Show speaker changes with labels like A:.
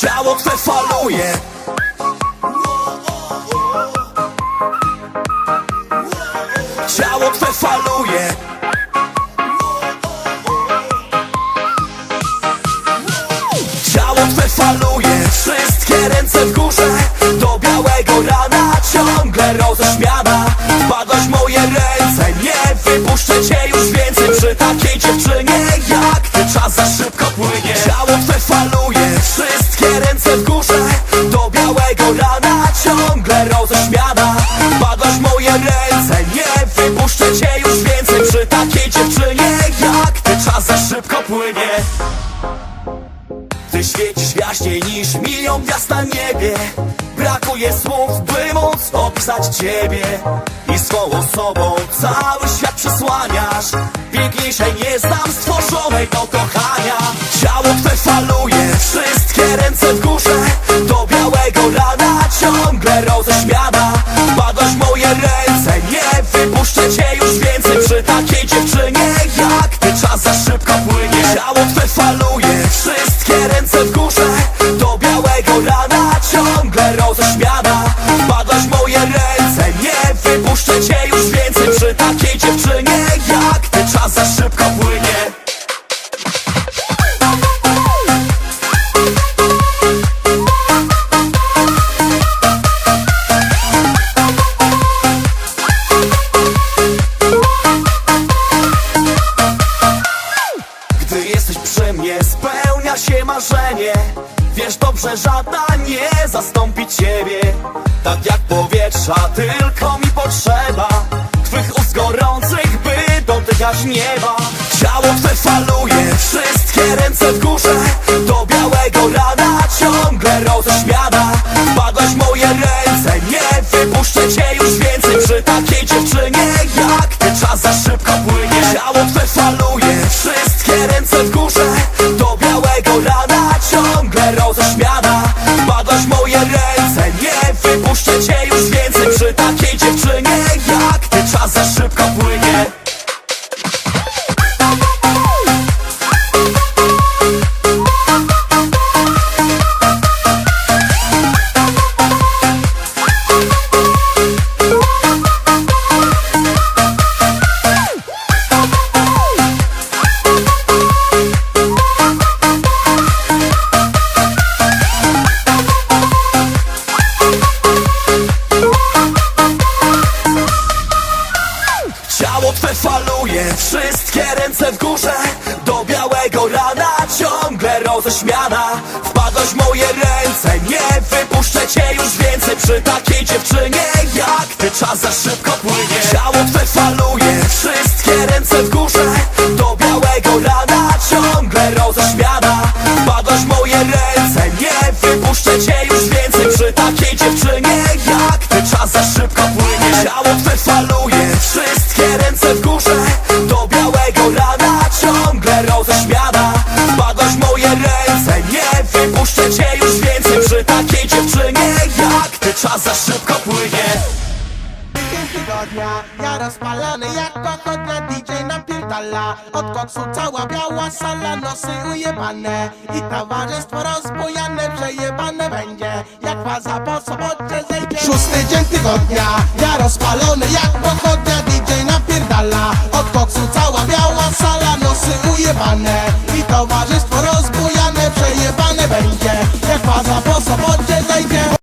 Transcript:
A: Ciało twe faluje. Ciało twe faluje. Ciało twe faluje. Wszystkie ręce w górze świecisz jaśniej niż milion gwiazd na niebie. Brakuje słów, by móc opisać ciebie. I swą osobą cały świat przysłaniasz Piękniejszej nie znam stworzonej do kochania Dobrze, żadna nie zastąpi ciebie. Tak jak powietrza, tylko mi potrzeba Twych ust gorących, by dotykać nieba. Ciało twe wszystkie ręce w górze. Do białego rana ciągle roześmiana ręce w górze. Do białego rana ciągle roześmiana. Wpadłaś w moje ręce, nie wypuszczę cię już więcej. Przy takiej dziewczynie jak ty czas za szybko płynie. Ciało twe faluje, wszystkie ręce w górze za szybko płynie.
B: Tygodnia Ja rozpalany jak pochodna DJ napierdala. Od koksu cała biała sala Nosy ujebane. I towarzystwo rozbujane Przejebane będzie. Jak faza po sobocie zejdzie. Szósty dzień tygodnia Ja rozpalony jak pochodnia DJ napierdala. Od koksu cała biała sala Nosy ujebane. I towarzystwo rozbujane Przejebane będzie. Jak faza po sobocie zejdzie.